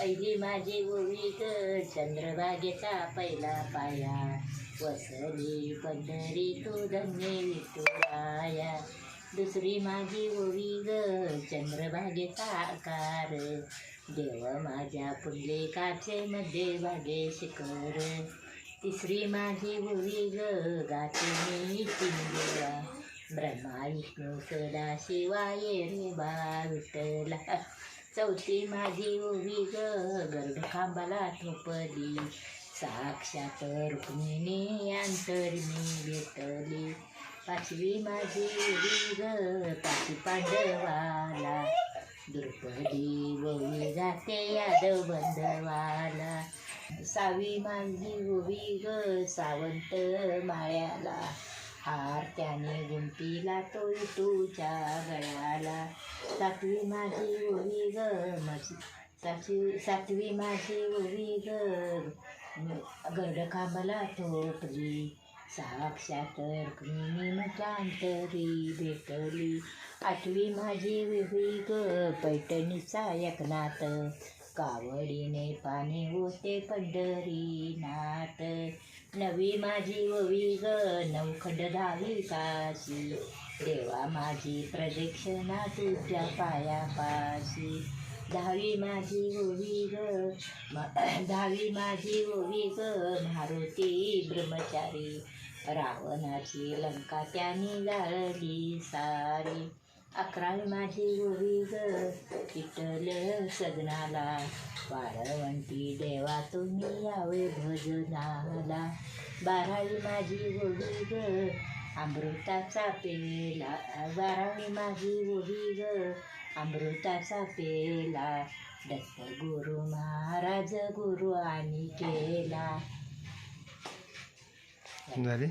पहिली माझी ओवी चंद्रभागेचा पहिला पाया. वसली पंढरी तू धन्य विठुराया. दुसरी माझी ओळी ग. चंद्रभागेचा आकार. देव माझ्या पुंडलिकाचे मध्ये भागे शिखर. तिसरी माझी ओळी ग. गाते मी देवा ब्रह्मा विष्णू सदा शिवाय रे बा विठला चौथी माझी उभी ग गर्भखांबाला ठोपली. साक्षात रुक्मिणी अंतरणी भेटली पाचवी माझी उभी ग पाची पांडवाला. द्रुपदी ओवी जाते यादव बंधवाला. सावी माझी उभी ग सावंत माळ्याला हार त्याने गुंतीला तो तुझ्या गळ्याला. सातवी माझी ओवी ग माझी सातवी सातवी माझी ओवी ग. गरडखांबाला ठोकली साक्षात रुक्मिणी मतांतरी भेटली. आठवी माझी ओवी ग पैठणीचा एकनाथ. कावडीने पाणी होते पंढरीनाथ. नवी माझी ववी ग नवखंड धावी काशी. देवा माझी प्रदक्षिणा तुझ्या पायापाशी. दहावी माझी ओवी ग दहावी माझी ओवी ग मारुती ब्रह्मचारी. रावणाची लंका त्याने जाळली सारी. अकरावी माझी उभी ग. किटल सदनाला वाळवंटी देवा तुम्ही यावे भजनाला. बारावी माझी उभी ग. अमृताचा पेला. बारावी माझी उभी ग. अमृताचा पेला. दत्त गुरु महाराज गुरु आणि केला. झाली?